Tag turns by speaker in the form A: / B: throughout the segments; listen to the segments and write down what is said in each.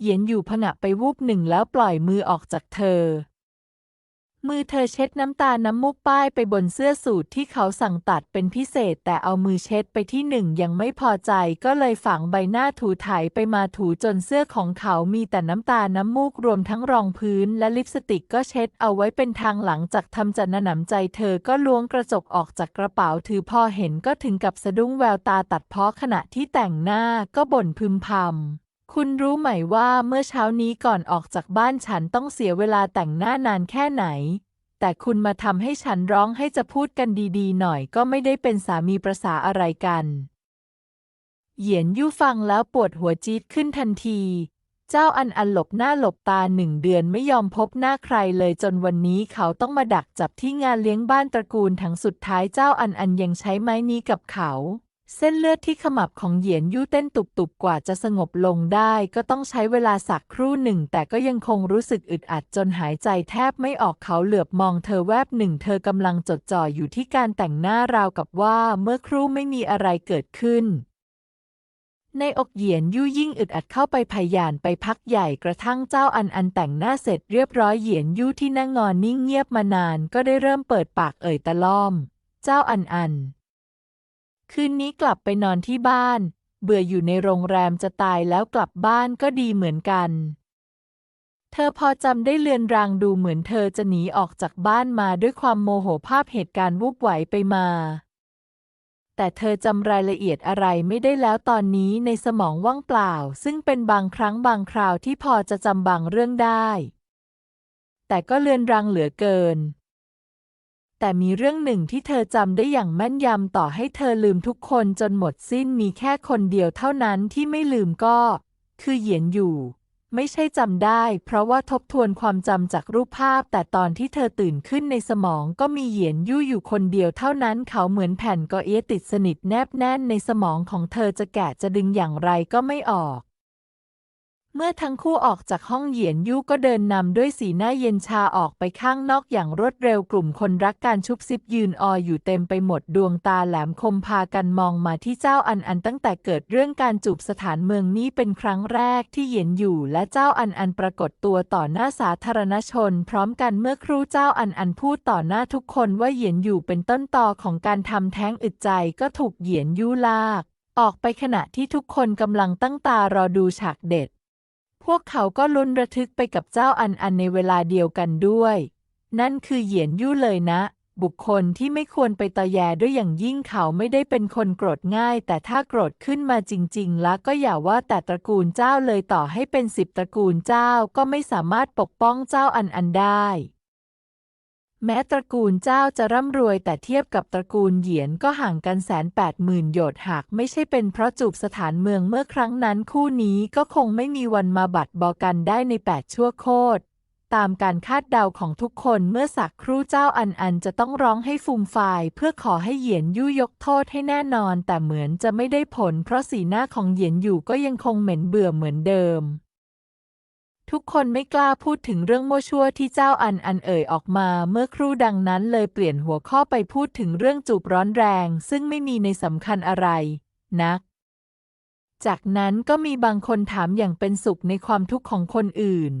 A: เหยียนอยู่ผงะไปวูบหนึ่งแล้วปล่อยมือออกจากเธอ มือเธอเช็ดน้ำตาน้ำมูกป้ายไปบนเสื้อสูทที่เขาสั่งตัดเป็นพิเศษแต่เอามือเช็ดไปที่หนึ่งยังไม่พอใจก็เลยฝังใบหน้าถูไถไปมาถูจนเสื้อของเขามีแต่น้ำตาน้ำมูกรวมทั้งรองพื้นและลิปสติกก็เช็ดเอาไว้เป็นทางหลังจากทำจัดหนำใจเธอก็ล้วงกระจกออกจากกระเป๋าถือพอเห็นก็ถึงกับสะดุ้งแววตาตัดเพ้อขณะที่แต่งหน้าก็บ่นพึมพำ คุณรู้ไหมว่าเมื่อเช้านี้ก่อนออกจากบ้านฉันต้องเสียเวลาแต่งหน้านานแค่ไหน แต่คุณมาทำให้ฉันร้องให้จะพูดกันดีๆ หน่อยก็ไม่ได้เป็นสามีประสาอะไรกัน เหยียนยู่ฟังแล้วปวดหัวจี๊ดขึ้นทันที เจ้าอันอันหลบหน้าหลบตาหนึ่งเดือนไม่ยอมพบหน้าใครเลยจนวันนี้เขาต้องมาดักจับที่งานเลี้ยงบ้านตระกูลทั้งสุดท้ายเจ้าอันอันยังใช้ไม้นี้กับเขา เส้นเลือดที่ขมับของเหยียนยู่เต้นตุบๆกว่าจะสงบลงได้ ก็ต้องใช้เวลาสักครู่หนึ่ง แต่ก็ยังคงรู้สึกอึดอัดจนหายใจแทบไม่ออกเขาเหลือบมองเธอแวบหนึ่ง เธอกำลังจดจ่ออยู่ที่การแต่งหน้าราวกับว่าเมื่อครู่ไม่มีอะไรเกิดขึ้น ในอกเหยียนยู่ยิ่งอึดอัดเข้าไปพยานไปพักใหญ่กระทั่งเจ้าอันอันแต่งหน้าเสร็จเรียบร้อยเหยียนยู่ที่นั่งงอนนิ่งเงียบมานาน ก็ได้เริ่มเปิดปากเอ่ยตะล่อม เจ้าอันอัน คืนนี้กลับไปนอนที่บ้าน เบื่ออยู่ในโรงแรมจะตายแล้วกลับบ้านก็ดีเหมือนกัน เธอพอจำได้เลือนรางดูเหมือนเธอจะหนีออกจากบ้านมาด้วยความโมโหภาพเหตุการณ์วูบไหวไปมา แต่เธอจำรายละเอียดอะไรไม่ได้แล้วตอนนี้ในสมองว่างเปล่า ซึ่งเป็นบางครั้งบางคราวที่พอจะจำบางเรื่องได้ แต่ก็เลือนรางเหลือเกิน แต่มีเรื่องหนึ่งที่เธอจำได้อย่างแม่นยำต่อให้เธอลืมทุกคนจนหมดสิ้นมีแค่คนเดียวเท่านั้นที่ไม่ลืมก็ คือเหยียนอยู่ ไม่ใช่จำได้ เพราะว่าทบทวนความจำจากรูปภาพ แต่ตอนที่เธอตื่นขึ้นในสมองก็มีเหยียนยู่อยู่คนเดียวเท่านั้น เขาเหมือนแผ่นกอเอียติดสนิทแนบแน่นในสมองของเธอจะแกะจะดึงอย่างไรก็ไม่ออก เมื่อทั้งคู่ออกจากห้องเหยียนยู่ก็เดินนำด้วยสีหน้าเย็นชาออกไปข้างนอกอย่างรวดเร็วกลุ่มคนรักการชุบซิบยืนอออยู่เต็มไปหมดดวงตาแหลมคมพากันมองมาที่เจ้าอันอันตั้งแต่เกิดเรื่องการจูบสถานเมืองนี้เป็นครั้งแรกที่เหยียนอยู่และเจ้าอันอันปรากฏตัวต่อหน้าสาธารณชน พร้อมกันเมื่อครู่เจ้าอันอันพูดต่อหน้าทุกคนว่าเหยียนอยู่เป็นต้นตอของการทำแท้งอึดใจก็ถูกเหยียนยู่ลาก ออกไปขณะที่ทุกคนกำลังตั้งตารอดูฉากเด็ด พวกเขาก็ลุ้นระทึกไปกับเจ้าอันอันในเวลาเดียวกันด้วย นั่นคือเหยียนยู่เลยนะ บุคคลที่ไม่ควรไปตอแยด้วยอย่างยิ่งเขาไม่ได้เป็นคนโกรธง่าย แต่ถ้าโกรธขึ้นมาจริง ๆ แล้วก็อย่าว่าแต่ตระกูลเจ้าเลยต่อให้เป็นสิบตระกูลเจ้าก็ไม่สามารถปกป้องเจ้าอันอันได้ แม้ตระกูลเจ้าจะร่ำรวยแต่เทียบกับตระกูลเหยียนก็ห่างกันแสนแปดหมื่นโยชน์หากไม่ใช่เป็นเพราะจูบสถานเมืองเมื่อครั้งนั้นคู่นี้ก็คงไม่มีวันมาบัดบอกันได้ในแปดชั่วโคตรตามการคาดเดาของทุกคนเมื่อสักครู่เจ้าอันอันจะต้องร้องให้ฟูมฟายเพื่อขอให้เหยียนยู่ยกโทษให้แน่นอน แต่เหมือนจะไม่ได้ผล เพราะสีหน้าของเหยียนอยู่ก็ยังคงเหม็นเบื่อเหมือนเดิม ทุกคนไม่กล้าพูดถึงเรื่องโมวชั่วที่เจ้าอันอันเอ่ยออกมาเมื่อครู่ดังนั้นเลยเปลี่ยนหัวข้อไปพูดถึงเรื่องจูบร้อนแรง ซึ่งไม่มีในสำคัญอะไร นัก จากนั้นก็มีบางคนถามอย่างเป็นสุขในความทุกข์ของคนอื่น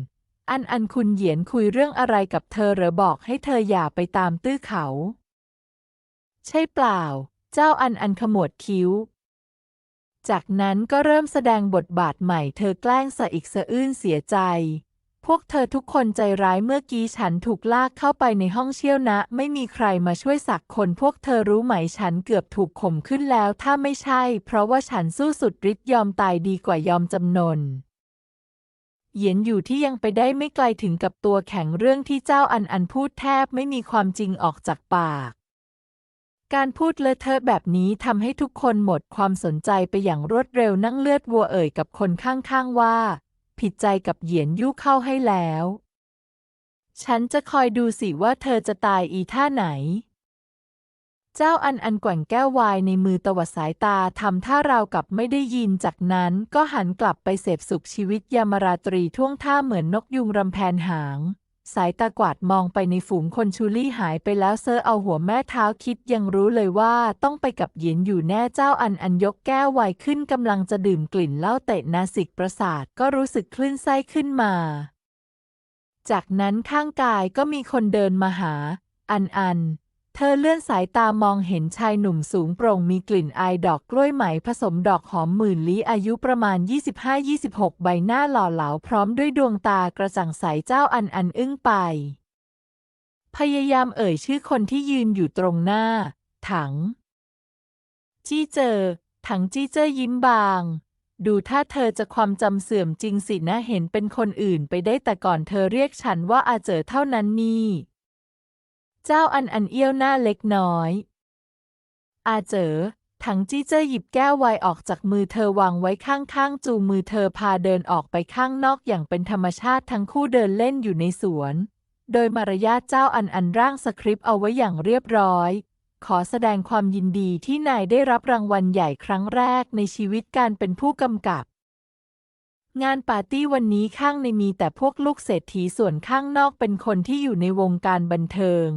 A: อันอันคุณเหยียนคุยเรื่องอะไรกับเธอหรือบอกให้เธออย่าไปตามตื้อเขา ใช่เปล่า เจ้าอันอันขมวดคิ้ว จากนั้นก็เริ่มแสดงบทบาทใหม่เธอแกล้งสะอิกสะอื้นเสียใจ พวกเธอทุกคนใจร้ายเมื่อกี้ฉันถูกลากเข้าไปในห้องเชี่ยวนะ ไม่มีใครมาช่วยสักคนพวกเธอรู้ไหมฉันเกือบถูกข่มขึ้นแล้ว ถ้าไม่ใช่ เพราะว่าฉันสู้สุดฤทธิ์ยอมตายดีกว่ายอมจำนนเหยียนอยู่ที่ยังไปได้ไม่ไกลถึงกับตัวแข็งเรื่องที่เจ้าอันอันพูดแทบไม่มีความจริงออกจากปาก การพูดเลอะเทอะแบบนี้ทำให้ทุกคนหมดความสนใจไปอย่างรวดเร็วนั่งเลือดวัวเอ่ยกับคนข้างๆว่า ผิดใจกับเหยียนยู่เข้าให้แล้ว ฉันจะคอยดูสิว่าเธอจะตายอีท่าไหน เจ้าอันอันแกว่งแก้ววายในมือตวัดสายตาทำท่าราวกับไม่ได้ยินจากนั้นก็หันกลับไปเสพสุขชีวิตยามราตรีท่วงท่าเหมือนนกยุงรำแพนหาง สายตากวาดมองไปในฝูงคนชูลี่หายไปแล้วเซอร์เอาหัวแม่เท้าคิดยังรู้เลยว่าต้องไปกับเหยียนอยู่แน่เจ้าอันอันยกแก้วไวน์ขึ้นกำลังจะดื่มกลิ่นเหล้าเตะนาสิกประสาทก็รู้สึกคลื่นไส้ขึ้นมา จากนั้นข้างกายก็มีคนเดินมาหา อันอัน เธอเลื่อนสายตามองเห็นชายหนุ่มสูงโปร่งมีกลิ่นอายดอกกล้วยไหมผสมดอกหอมหมื่นลี้อายุประมาณ 25-26 ใบหน้าหล่อเหลาพร้อมด้วยดวงตากระจ่างใสเจ้าอันอันอึ้งไป พยายามเอ่ยชื่อคนที่ยืนอยู่ตรงหน้า ถัง จี้เจอ ถังจี้เจอยิ้มบาง ดูถ้าเธอจะความจำเสื่อมจริงสินะเห็นเป็นคนอื่นไปได้แต่ก่อนเธอเรียกฉันว่าอาเจอเท่านั้นนี่ เจ้าอันอันเอี้ยวหน้าเล็กน้อย อาเจอถังจี้เจอหยิบแก้วไวน์ออกจากมือเธอวางไว้ข้างๆ จูมือเธอพาเดินออกไปข้างนอกอย่างเป็นธรรมชาติทั้งคู่เดินเล่นอยู่ในสวน โดยมารยาทเจ้าอันอันร่างสคริปต์เอาไว้อย่างเรียบร้อย ขอแสดงความยินดีที่นายได้รับรางวัลใหญ่ครั้งแรกในชีวิตการเป็นผู้กำกับ งานปาร์ตี้วันนี้ข้างในมีแต่พวกลูกเศรษฐีส่วนข้างนอกเป็นคนที่อยู่ในวงการบันเทิง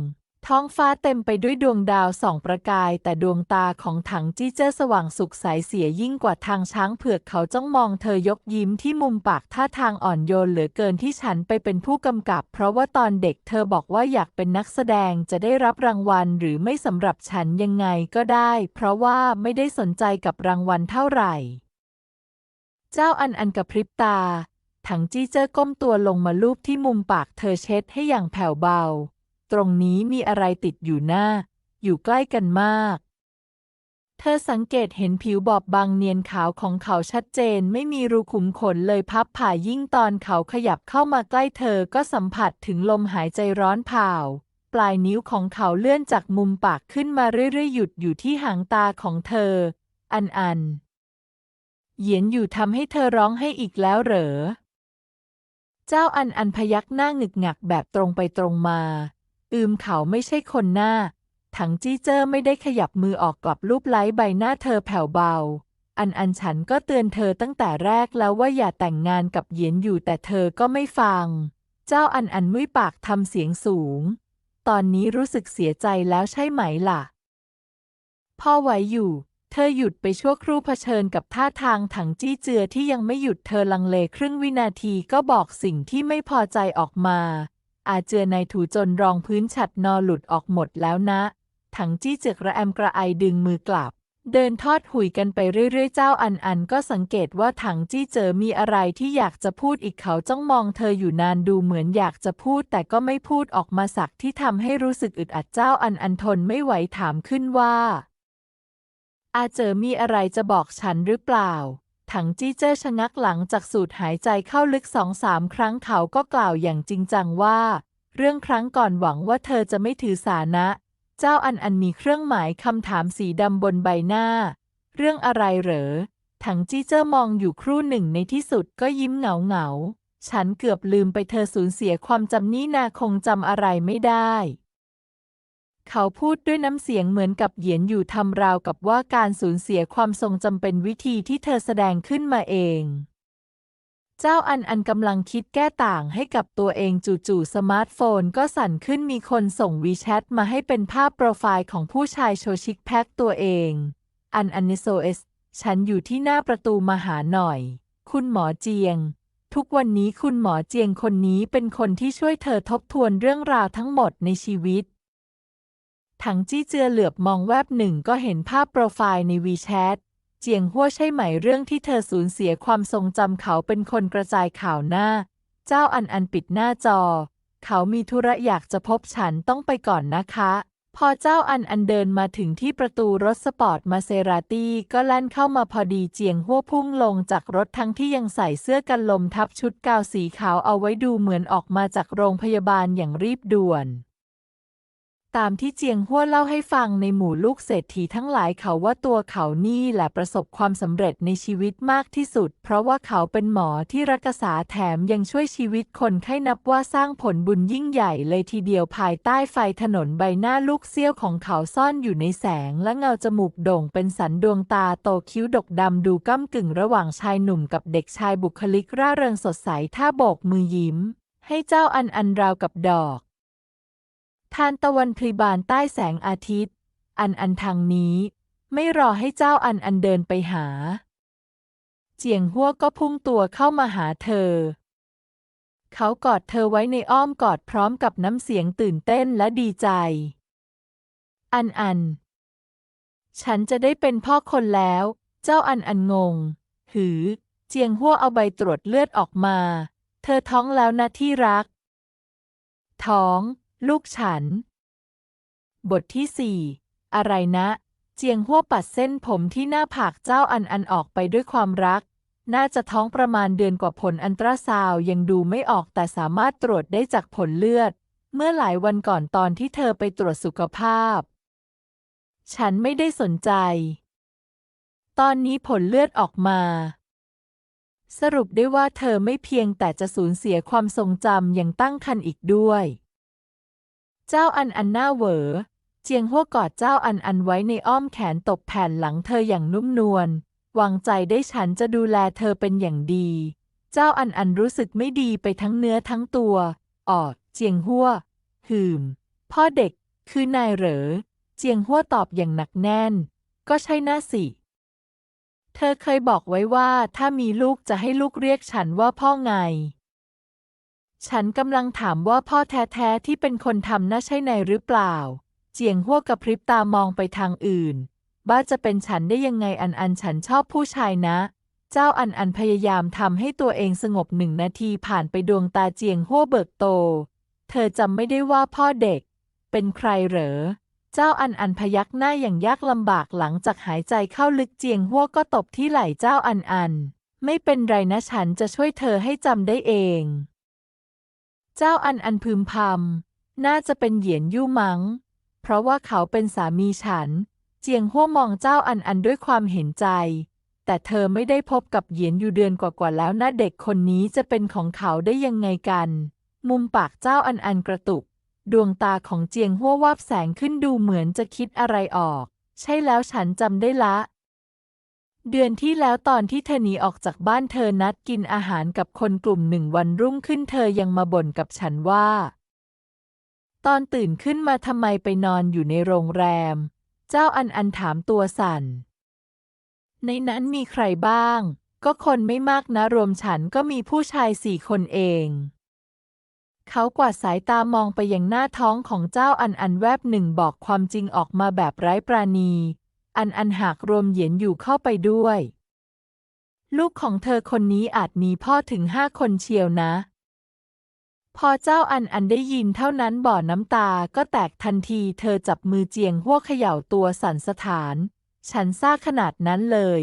A: ท้องฟ้าเต็มไปด้วยดวงดาวส่องประกาย แต่ดวงตาของถังจี้เจ้อสว่างสุขใสเสียยิ่งกว่าทางช้างเผือกเขาจ้องมองเธอยกยิ้มที่มุมปากท่าทางอ่อนโยนเหลือเกินที่ฉันไปเป็นผู้กำกับ เพราะว่าตอนเด็กเธอบอกว่าอยากเป็นนักแสดงจะได้รับรางวัลหรือไม่สำหรับฉันยังไงก็ได้ เพราะว่าไม่ได้สนใจกับรางวัลเท่าไหร่ เจ้าอันอันกับพริบตา ถังจี้เจ้อก้มตัวลงมาลูบที่มุมปากเธอเช็ดให้อย่างแผ่วเบา ตรงนี้มีอะไรติดอยู่หน้า อยู่ใกล้กันมาก เธอสังเกตเห็นผิวบอบบางเนียนขาวของเขาชัดเจนไม่มีรูขุมขนเลยพับผ่ายิ่งตอนเขาขยับเข้ามาใกล้เธอก็สัมผัสถึงลมหายใจร้อนเผาปลายนิ้วของเขาเลื่อนจากมุมปากขึ้นมาเรื่อยๆหยุดอยู่ที่หางตาของเธอ อันอัน เหยียนอยู่ทำให้เธอร้องให้อีกแล้วเหรอ เจ้าอันอันพยักหน้าหงึกหงักแบบตรงไปตรงมา อืมเขาไม่ใช่คนหน้า ถังจี้เจอไม่ได้ขยับมือออกกลับรูปไล้ใบหน้าเธอแผ่วเบา อันอันฉันก็เตือนเธอตั้งแต่แรกแล้วว่าอย่าแต่งงานกับเหยียนอยู่แต่เธอก็ไม่ฟัง เจ้าอันอันมุ้ยปากทำเสียงสูง ตอนนี้รู้สึกเสียใจแล้วใช่ไหมล่ะ พ่อไหวอยู่ เธอหยุดไปชั่วครู่เผชิญกับท่าทางถังจี้เจือที่ยังไม่หยุดเธอลังเลครึ่งวินาทีก็บอกสิ่งที่ไม่พอใจออกมา อาเจือนายถูจนรองพื้นฉัดนอหลุดออกหมดแล้วนะ ถังจี้เจือกระแอมกระไอดึงมือกลับ เดินทอดหุยกันไปเรื่อยๆ เจ้าอันอันก็สังเกตว่าถังจี้เจอมีอะไรที่อยากจะพูดอีกเขาจ้องมองเธออยู่นานดูเหมือนอยากจะพูดแต่ก็ไม่พูดออกมาสักที่ทำให้รู้สึกอึดอัดเจ้าอันอันทนไม่ไหวถามขึ้นว่า อาเจอมีอะไรจะบอกฉันหรือเปล่า ถังจี้เจ้อชะงักหลังจากสูดหายใจเข้าลึกสองสามครั้งเขาก็กล่าวอย่างจริงจังว่า เรื่องครั้งก่อนหวังว่าเธอจะไม่ถือสานะ เจ้าอันอันมีเครื่องหมายคำถามสีดำบนใบหน้า เรื่องอะไรเหรอ ถังจี้เจ้อมองอยู่ครู่หนึ่งในที่สุดก็ยิ้มเหงาเหงาฉันเกือบลืมไปเธอสูญเสียความจำนี่นาคงจำอะไรไม่ได้ เขาพูดด้วยน้ำเสียงเหมือนกับเหยียนอยู่ทำราวกับว่าการสูญเสียความทรงจำเป็นวิธีที่เธอแสดงขึ้นมาเอง เจ้าอันอันกำลังคิดแก้ต่างให้กับตัวเองจู่ๆสมาร์ทโฟนก็สั่นขึ้นมีคนส่งวีแชทมาให้เป็นภาพโปรไฟล์ของผู้ชายโชชิคแพ็คตัวเอง อันอันนิโซเอส ฉันอยู่ที่หน้าประตูมาหาหน่อย คุณหมอเจียงทุกวันนี้คุณหมอเจียงคนนี้เป็นคนที่ช่วยเธอทบทวนเรื่องราวทั้งหมดในชีวิต ถังจี้เจือเหลือบมองแวบหนึ่งก็เห็นภาพโปรไฟล์ในวีแชทเจียงหัวใช่ไหมเรื่องที่เธอสูญเสียความทรงจำเขาเป็นคนกระจายข่าวหน้า เจ้าอันอันปิดหน้าจอ เขามีธุระอยากจะพบฉันต้องไปก่อนนะคะ พอเจ้าอันอันเดินมาถึงที่ประตูรถสปอร์ตมาเซราตี้ก็แล่นเข้ามาพอดีเจียงหัวพุ่งลงจากรถทั้งที่ยังใส่เสื้อกันลมทับชุดกาวสีขาวเอาไว้ดูเหมือนออกมาจากโรงพยาบาลอย่างรีบด่วน ตามที่เจียงหัวเล่าให้ฟังในหมู่ลูกเศรษฐีทั้งหลายเขาว่าตัวเขานี่แหละประสบความสำเร็จในชีวิตมากที่สุด เพราะว่าเขาเป็นหมอที่รักษาแถมยังช่วยชีวิตคนไข้นับว่าสร้างผลบุญยิ่งใหญ่เลยทีเดียวภายใต้ไฟถนนใบหน้าลูกเสี้ยวของเขาซ่อนอยู่ในแสง และเงาจมูกโด่งเป็นสันดวงตาโตคิ้วดกดำดูก้ากึ่งระหว่างชายหนุ่มกับเด็กชายบุคลิกร่าเริงสดใสท่าโบกมือยิ้ม ให้เจ้าอันอันราวกับดอก ทานตะวันพลีบานใต้แสงอาทิตย์ อันอันทางนี้ ไม่รอให้เจ้าอันอันเดินไปหา เจียงหัวก็พุ่งตัวเข้ามาหาเธอ เขากอดเธอไว้ในอ้อมกอดพร้อมกับน้ำเสียงตื่นเต้นและดีใจ อันอัน ฉันจะได้เป็นพ่อคนแล้ว เจ้าอันอันงง หือ เจียงหัวเอาใบตรวจเลือดออกมา เธอท้องแล้วนะที่รัก ท้อง ลูกฉัน บทที่สี่อะไรนะ เจียงหัวปัดเส้นผมที่หน้าผากเจ้าอันอันออกไปด้วยความรัก น่าจะท้องประมาณเดือนกว่าผลอันตราซาวยังดูไม่ออกแต่สามารถตรวจได้จากผลเลือด เมื่อหลายวันก่อนตอนที่เธอไปตรวจสุขภาพ ฉันไม่ได้สนใจ ตอนนี้ผลเลือดออกมาสรุปได้ว่าเธอไม่เพียงแต่จะสูญเสียความทรงจำยังตั้งครรภ์อีกด้วย เจ้าอันอันหน้าเหวอ เจียงหัวกอดเจ้าอันอันไว้ในอ้อมแขนตบแผ่นหลังเธออย่างนุ่มนวล วางใจได้ฉันจะดูแลเธอเป็นอย่างดี เจ้าอันอันรู้สึกไม่ดีไปทั้งเนื้อทั้งตัว ออดเจียงหัวหืม พ่อเด็ก คือนายเหรอ เจียงหัวตอบอย่างหนักแน่น ก็ใช่น่าสิ เธอเคยบอกไว้ว่าถ้ามีลูกจะให้ลูกเรียกฉันว่าพ่อไง ฉันกำลังถามว่าพ่อแท้ๆที่เป็นคนทำน่าใช่ในหรือเปล่า เจียงหัวกระพริบตามองไปทางอื่น บ้าจะเป็นฉันได้ยังไงอันอันฉันชอบผู้ชายนะ เจ้าอันอันพยายามทำให้ตัวเองสงบหนึ่งนาทีผ่านไปดวงตาเจียงหัวเบิกโต เธอจำไม่ได้ว่าพ่อเด็ก เป็นใครเหรอ เจ้าอันอันพยักหน้าอย่างยากลำบากหลังจากหายใจเข้าลึกเจียงหัวก็ตบที่ไหล่เจ้าอันอัน ไม่เป็นไรนะฉันจะช่วยเธอให้จำได้เอง เจ้าอันอันพึมพำน่าจะเป็นเหยียนยู่มัง้ง เพราะว่าเขาเป็นสามีฉัน เจียงหัวมองเจ้าอันอันด้วยความเห็นใจ แต่เธอไม่ได้พบกับเหยียนอยู่เดือนกว่าๆแล้วนะเด็กคนนี้จะเป็นของเขาได้ยังไงกัน มุมปากเจ้าอันอันกระตุก ดวงตาของเจียงหัววาบแสงขึ้นดูเหมือนจะคิดอะไรออก ใช่แล้วฉันจำได้ละ เดือนที่แล้วตอนที่เธอหนีออกจากบ้านเธอนัดกินอาหารกับคนกลุ่มหนึ่งวันรุ่งขึ้นเธอยังมาบ่นกับฉันว่า ตอนตื่นขึ้นมาทำไมไปนอนอยู่ในโรงแรม เจ้าอันอันถามตัวสั่น ในนั้นมีใครบ้าง ก็คนไม่มากนะรวมฉันก็มีผู้ชายสี่คนเอง เขากวาดสายตามองไปยังหน้าท้องของเจ้าอันอันแวบหนึ่งบอกความจริงออกมาแบบไร้ปราณี อันอันหากรวมเหยียนอยู่เข้าไปด้วย ลูกของเธอคนนี้อาจมีพ่อถึงห้าคนเชียวนะ พอเจ้าอันอันได้ยินเท่านั้นบ่อน้ำตาก็แตกทันทีเธอจับมือเจียงหัวเขย่าตัวสั่นสถาน ฉันซ่าขนาดนั้นเลย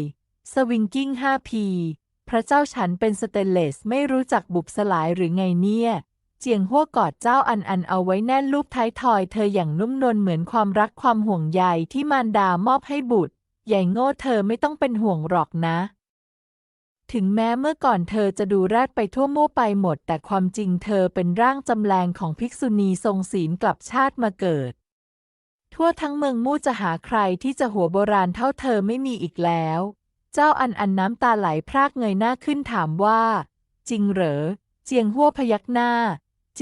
A: สวิงกิ้งห้าพีพระเจ้าฉันเป็นสเตนเลสไม่รู้จักบุบสลายหรือไงเนี่ย เจียงหัวกอดเจ้าอันอันเอาไว้แน่นลูบท้ายทอยเธออย่างนุ่มนวลเหมือนความรักความห่วงใยที่มารดามอบให้บุตร ใหญ่โง่เธอไม่ต้องเป็นห่วงหรอกนะ ถึงแม้เมื่อก่อนเธอจะดูแรดไปทั่วมั่วไปหมด แต่ความจริงเธอเป็นร่างจำแรงของภิกษุณีทรงศีลกลับชาติมาเกิด ทั่วทั้งเมืองมู่จะหาใครที่จะหัวโบราณเท่าเธอไม่มีอีกแล้ว เจ้าอันอันน้ำตาไหลพรากเงยหน้าขึ้นถามว่า จริงเหรอ เจียงหัวพยักหน้า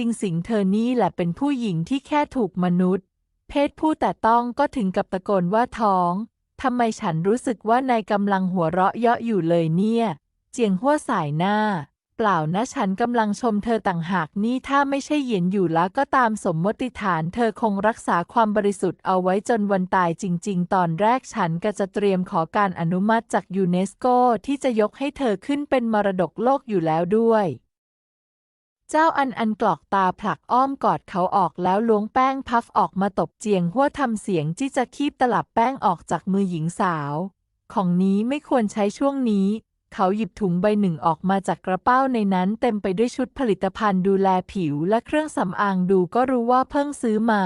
A: จริงสิงเธอนี่แหละเป็นผู้หญิงที่แค่ถูกมนุษย์ เพศผู้แต่ต้องก็ถึงกับตะโกนว่าท้อง ทำไมฉันรู้สึกว่านายกำลังหัวเราะเยาะอยู่เลยเนี่ย เจียงหัวสายหน้า เปล่านะฉันกำลังชมเธอต่างหากนี่ถ้าไม่ใช่เหยียนอยู่แล้วก็ตามสมมติฐานเธอคงรักษาความบริสุทธิ์เอาไว้จนวันตายจริง ๆ ตอนแรกฉันก็จะเตรียมขอการอนุมัติจากยูเนสโกที่จะยกให้เธอขึ้นเป็นมรดกโลกอยู่แล้วด้วย เจ้าอันอันกรอกตาผลักอ้อมกอดเขาออกแล้วล้วงแป้งพัฟออกมาตบเจียงหัวทำเสียงที่จะคีบตลับแป้งออกจากมือหญิงสาว ของนี้ไม่ควรใช้ช่วงนี้ เขาหยิบถุงใบหนึ่งออกมาจากกระเป๋าในนั้นเต็มไปด้วยชุดผลิตภัณฑ์ดูแลผิวและเครื่องสำอางดูก็รู้ว่าเพิ่งซื้อมา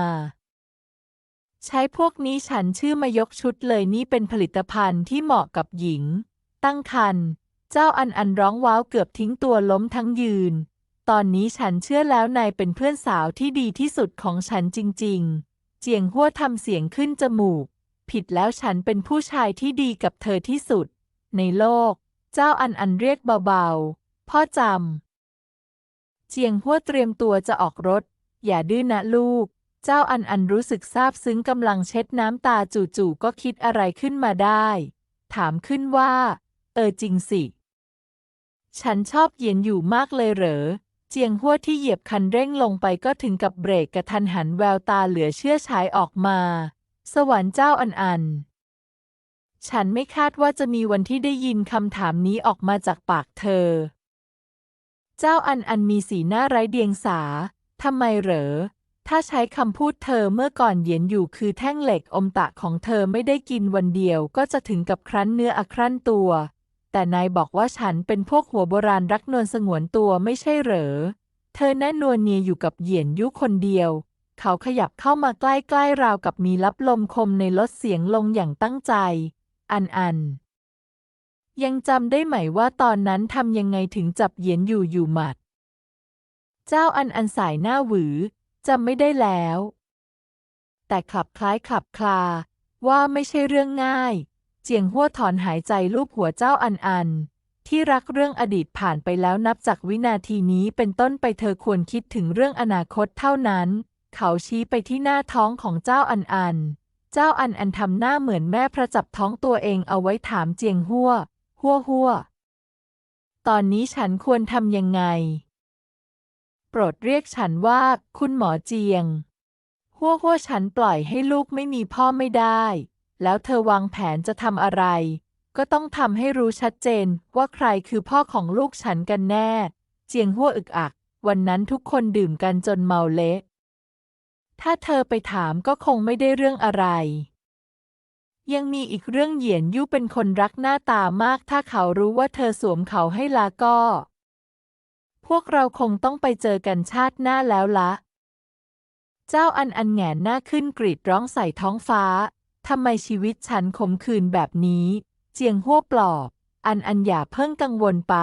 A: ใช้พวกนี้ฉันชื่อมายกชุดเลยนี่เป็นผลิตภัณฑ์ที่เหมาะกับหญิง ตั้งครรภ์เจ้าอันอันร้องว้าวเกือบทิ้งตัวล้มทั้งยืน ตอนนี้ฉันเชื่อแล้วนายเป็นเพื่อนสาวที่ดีที่สุดของฉันจริง ๆ เจียงหัวทำเสียงขึ้นจมูก ผิดแล้วฉันเป็นผู้ชายที่ดีกับเธอที่สุด ในโลก เจ้าอันอันเรียกเบาๆ พ่อจำ เจียงหัวเตรียมตัวจะออกรถ อย่าดื้อนะลูก เจ้าอันอันรู้สึกซาบซึ้งกำลังเช็ดน้ำตาจู่ๆก็คิดอะไรขึ้นมาได้ ถามขึ้นว่า เออจริงสิ ฉันชอบเยียนอยู่มากเลยเหรอ เจียงหัวที่เหยียบคันเร่งลงไปก็ถึงกับเบรกกระทันหันแววตาเหลือเชื่อฉายออกมา สวรรค์เจ้าอันอัน ฉันไม่คาดว่าจะมีวันที่ได้ยินคำถามนี้ออกมาจากปากเธอ เจ้าอันอันมีสีหน้าไร้เดียงสาทำไมเหรอ ถ้าใช้คำพูดเธอเมื่อก่อนเหยียนอยู่คือแท่งเหล็กอมตะของเธอไม่ได้กินวันเดียวก็จะถึงกับครั้นเนื้ออัครั่นตัว แต่นายบอกว่าฉันเป็นพวกหัวโบราณรักนวลสงวนตัวไม่ใช่เหรอ เธอแน่นวลเนียอยู่กับเหยียนยุคนเดียว เขาขยับเข้ามาใกล้ๆราวกับมีรับลมคมในลดเสียงลงอย่างตั้งใจ อันอัน ยังจำได้ไหมว่าตอนนั้นทำยังไงถึงจับเหยียนอยู่อยู่หมัด เจ้าอันอันสายหน้าหวือจำไม่ได้แล้ว แต่ขับคล้ายขับคลาว่าไม่ใช่เรื่องง่าย เจียงหัวถอนหายใจลูบหัวเจ้าอันอัน ที่รักเรื่องอดีตผ่านไปแล้วนับจากวินาทีนี้เป็นต้นไปเธอควรคิดถึงเรื่องอนาคตเท่านั้น เขาชี้ไปที่หน้าท้องของเจ้าอันอัน เจ้าอันอันทำหน้าเหมือนแม่พระจับท้องตัวเองเอาไว้ถามเจียงหัวหัวหัวตอนนี้ฉันควรทำยังไง โปรดเรียกฉันว่า คุณหมอเจียง หัวหัวฉันปล่อยให้ลูกไม่มีพ่อไม่ได้ แล้วเธอวางแผนจะทำอะไร ก็ต้องทำให้รู้ชัดเจนว่าใครคือพ่อของลูกฉันกันแน่ เจียงหัวอึกอัก วันนั้นทุกคนดื่มกันจนเมาเละถ้าเธอไปถามก็คงไม่ได้เรื่องอะไร ยังมีอีกเรื่องเหยียนยู่เป็นคนรักหน้าตามาก ถ้าเขารู้ว่าเธอสวมเขาให้ลาก็ พวกเราคงต้องไปเจอกันชาติหน้าแล้วละ เจ้าอันอันแงนหน้าขึ้นกรีดร้องใส่ท้องฟ้า ทำไมชีวิตฉันขมขื่นแบบนี้ เจียงหัวปลอบ อันอันอย่าเพิ่งกังวลไป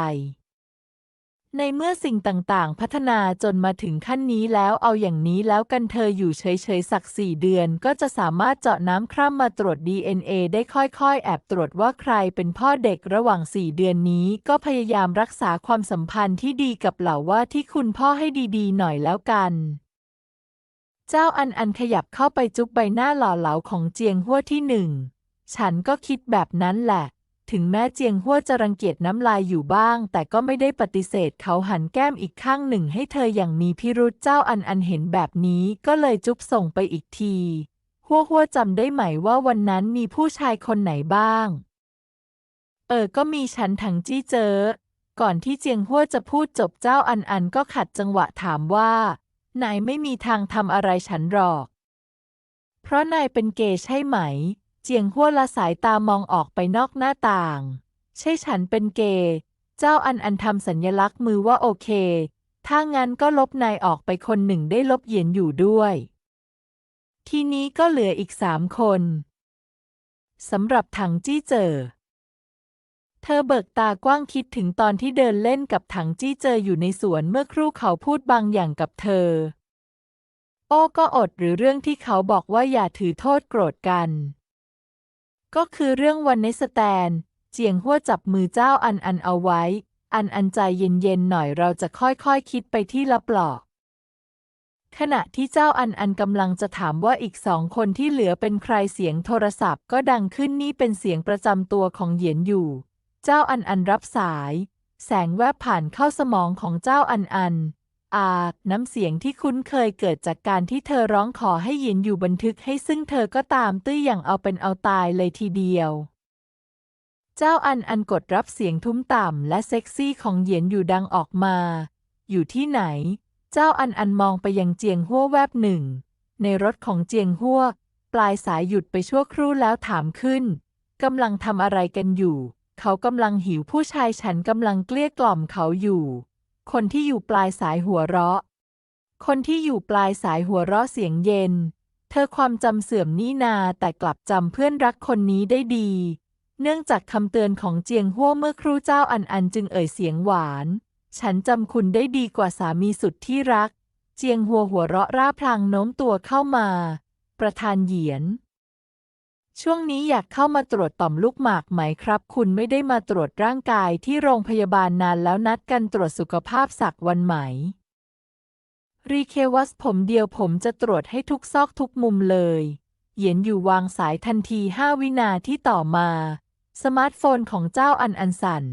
A: ในเมื่อสิ่งต่างๆ พัฒนาจนมาถึงขั้นนี้แล้วเอาอย่างนี้แล้วกันเธออยู่เฉยๆ สักสี่เดือน ก็จะสามารถเจาะน้ำคร่ำมาตรวจ DNA ได้ค่อยๆ แอบตรวจว่าใครเป็นพ่อเด็กระหว่างสี่เดือนนี้ ก็พยายามรักษาความสัมพันธ์ที่ดีกับเหล่าว่าที่คุณพ่อให้ดีๆ หน่อยแล้วกัน เจ้าอันอันขยับเข้าไปจุ๊บใบหน้าหล่อเหลาของเจียงหัวที่หนึ่ง ฉันก็คิดแบบนั้นแหละ ถึงแม้เจียงหัวจะรังเกียจน้ำลายอยู่บ้าง แต่ก็ไม่ได้ปฏิเสธเขาหันแก้มอีกข้างหนึ่งให้เธออย่างมีพิรุธเจ้าอันอันเห็นแบบนี้ก็เลยจุ๊บส่งไปอีกที หัวหัวจำได้ไหมว่าวันนั้นมีผู้ชายคนไหนบ้าง เออ ก็มีฉันถังจี้เจอ ก่อนที่เจียงหัวจะพูดจบเจ้าอันอันก็ขัดจังหวะถามว่า นายไม่มีทางทำอะไรฉันหรอก เพราะนายเป็นเกย์ใช่ไหม เจียงหัวละสายตามองออกไปนอกหน้าต่าง ใช่ฉันเป็นเกย์เจ้าอันอันทำสัญลักษณ์มือว่าโอเค ถ้างั้นก็ลบนายออกไปคนหนึ่งได้ลบเหยียนอยู่ด้วย ทีนี้ก็เหลืออีกสามคนสำหรับถังจี้เจอ เธอเบิกตากว้างคิดถึงตอนที่เดินเล่นกับถังจี้เจออยู่ในสวนเมื่อครู่เขาพูดบางอย่างกับเธอ โอ้ก็อดหรือเรื่องที่เขาบอกว่าอย่าถือโทษโกรธกัน ก็คือเรื่องวันในสแตน เจียงหัวจับมือเจ้าอันอันเอาไว้ อันอันใจเย็นๆหน่อยเราจะค่อยๆคคิดไปที่ลับหลอก ขณะที่เจ้าอันอันกำลังจะถามว่าอีกสองคนที่เหลือเป็นใครเสียงโทรศัพท์ ก็ดังขึ้นนี่เป็นเสียงประจำตัวของเหยียนอยู่ เจ้าอันอันรับสาย แสงแวบผ่านเข้าสมองของเจ้าอันอัน อาน้ำเสียงที่คุ้นเคยเกิดจากการที่เธอร้องขอให้หยินอยู่บันทึกให้ซึ่งเธอก็ตามตื้ออย่างเอาเป็นเอาตายเลยทีเดียว เจ้าอันอันกดรับเสียงทุ้มต่ำและเซ็กซี่ของเหยียนอยู่ดังออกมา อยู่ที่ไหน เจ้าอันอันมองไปยังเจียงหัวแวบหนึ่ง ในรถของเจียงหัวปลายสายหยุดไปชั่วครู่แล้วถามขึ้นกำลังทำอะไรกันอยู่ เขากำลังหิวผู้ชายฉันกำลังเกลี้ยกล่อมเขาอยู่ คนที่อยู่ปลายสายหัวเราะ คนที่อยู่ปลายสายหัวเราะเสียงเย็น เธอความจำเสื่อมนี่นาแต่กลับจำเพื่อนรักคนนี้ได้ดี เนื่องจากคำเตือนของเจียงหัวเมื่อครู่เจ้าอันอันจึงเอ่ยเสียงหวาน ฉันจำคุณได้ดีกว่าสามีสุดที่รัก เจียงหัวหัวเราะร่าพลางโน้มตัวเข้ามา ประธานเหยียน ช่วงนี้อยากเข้ามาตรวจต่อมลูกหมากไหมครับ คุณไม่ได้มาตรวจร่างกายที่โรงพยาบาลนานแล้วนัดกันตรวจสุขภาพสักวันไหม รีเควัสผมเดียวผมจะตรวจให้ทุกซอกทุกมุมเลย เหยียนอยู่วางสายทันทีห้าวินาที่ต่อมา สมาร์ทโฟนของเจ้าอันอันสัน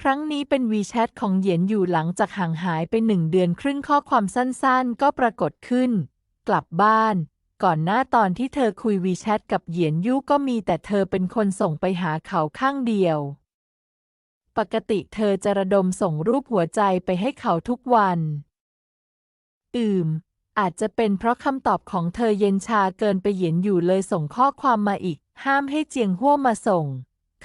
A: ครั้งนี้เป็นวีแชทของเหยียนอยู่หลังจากห่างหายไปหนึ่งเดือนครึ่งข้อความสั้นๆ ก็ปรากฏขึ้น กลับบ้าน ก่อนหน้าตอนที่เธอคุยวีแชทกับเหยียนยู่ก็มีแต่เธอเป็นคนส่งไปหาเขาข้างเดียว ปกติเธอจะระดมส่งรูปหัวใจไปให้เขาทุกวัน อืม อาจจะเป็นเพราะคำตอบของเธอเย็นชาเกินไปเหยียนอยู่เลยส่งข้อความมาอีก ห้ามให้เจียงหัวมาส่ง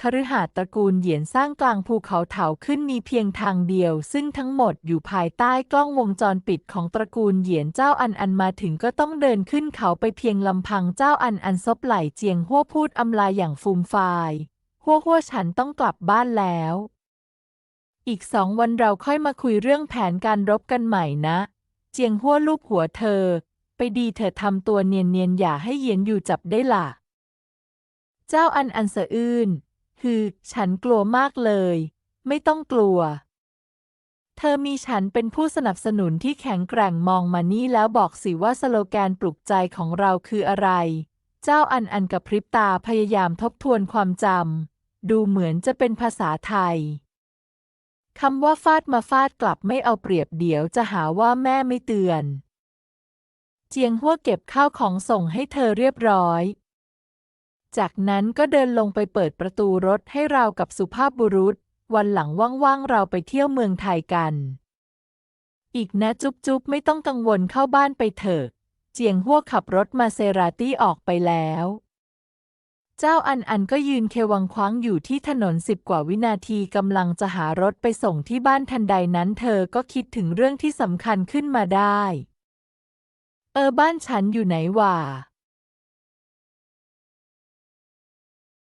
A: คฤหาสน์ตระกูลเหยียนสร้างกลางภูเขาเถาขึ้นมีเพียงทางเดียว ซึ่งทั้งหมดอยู่ภายใต้กล้องวงจรปิดของตระกูลเหยียนเจ้าอันอันมาถึงก็ต้องเดินขึ้นเขาไปเพียงลำพังเจ้าอันอันซบไหลเจียงหัวพูดอำลาอย่างฟูมฟายหัวหัวฉันต้องกลับบ้านแล้ว อีกสองวันเราค่อยมาคุยเรื่องแผนการรบกันใหม่นะ เจียงหัวลูบหัวเธอ ไปดีเธอทำตัวเนียนๆอย่าให้เหยียนอยู่จับได้ล่ะ เจ้าอันอันสะอื้น คือฉันกลัวมากเลย ไม่ต้องกลัว เธอมีฉันเป็นผู้สนับสนุนที่แข็งแกร่งมองมานี่แล้วบอกสิว่าสโลแกนปลุกใจของเราคืออะไร เจ้าอันอันกับพริบตาพยายามทบทวนความจำดูเหมือนจะเป็นภาษาไทยคำว่าฟาดมาฟาดกลับไม่เอาเปรียบเดี๋ยวจะหาว่าแม่ไม่เตือน เจียงหัวเก็บข้าวของส่งให้เธอเรียบร้อย จากนั้นก็เดินลงไปเปิดประตูรถให้เรากับสุภาพบุรุษ วันหลังว่างๆเราไปเที่ยวเมืองไทยกัน อีกนะจุ๊บจุ๊บไม่ต้องกังวลเข้าบ้านไปเถอะ เจียงหัวขับรถมาเซราตี้ออกไปแล้ว เจ้าอันอันก็ยืนเควังคว้างอยู่ที่ถนนสิบกว่าวินาทีกำลังจะหารถไปส่งที่บ้านทันใดนั้นเธอก็คิดถึงเรื่องที่สำคัญขึ้นมาได้ เออบ้านฉันอยู่ไหนวะ